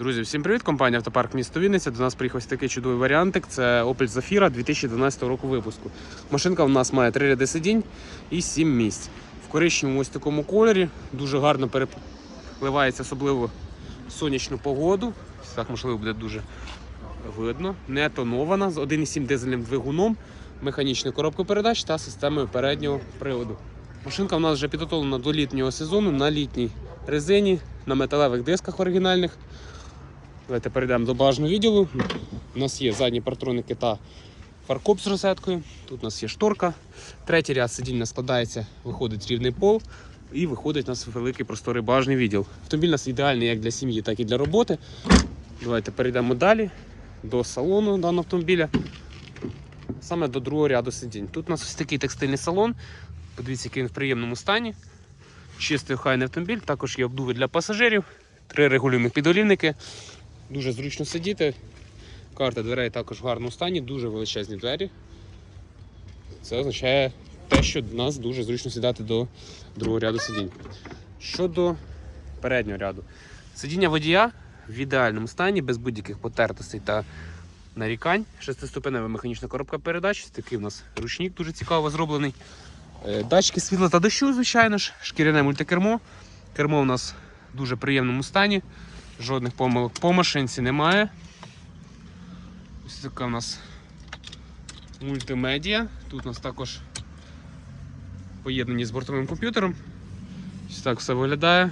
Друзі, всім привіт! Компанія Автопарк місто Вінниця. До нас приїхав такий чудовий варіантик. Це Opel Zafira 2012 року випуску. Машинка у нас має 3 ряди сидінь і 7 місць. В коричневому ось такому кольорі дуже гарно перепливається, особливо в сонячну погоду. Так, можливо, буде дуже видно. Не тонована з 1,7 дизельним двигуном, механічною коробкою передач та системою переднього приводу. Машинка у нас вже підготовлена до літнього сезону на літній резині, на металевих дисках оригінальних. Давайте перейдемо до багажного відділу. У нас є задні партроники та фаркоп з розеткою. Тут у нас є шторка. Третій ряд нас складається, виходить рівний пол і виходить у нас великий просторий багажний відділ. Автомобіль у нас ідеальний як для сім'ї, так і для роботи. Давайте перейдемо далі до салону даного автомобіля. Саме до другого ряду сидінь. Тут у нас ось такий текстильний салон. Подивіться, який він в приємному стані. Чистий охайний автомобіль, також є обдуви для пасажирів, три регулюємо підолівники. Дуже зручно сидіти. Карта дверей також в гарному стані, дуже величезні двері. Це означає те, що нас дуже зручно сідати до другого ряду сидінь. Щодо переднього ряду, сидіння водія в ідеальному стані, без будь-яких потертостей та нарікань. Шестиступенева механічна коробка передач. Такий у нас ручник дуже цікаво зроблений. Е, Датчики світла та дощу, звичайно ж, шкіряне мультикермо. Кермо у нас в дуже приємному стані. Жодних помилок по машинці немає. Ось така у нас мультимедіа. Тут у нас також поєднані з бортовим комп'ютером. Ось так все виглядає.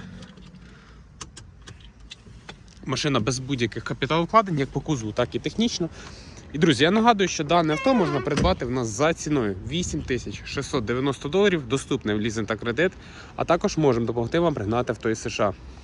Машина без будь-яких капіталовкладень, як по кузову, так і технічно. І друзі, я нагадую, що дане авто можна придбати в нас за ціною 8690 доларів, доступне в лізинг та кредит, а також можемо допомогти вам пригнати авто із США.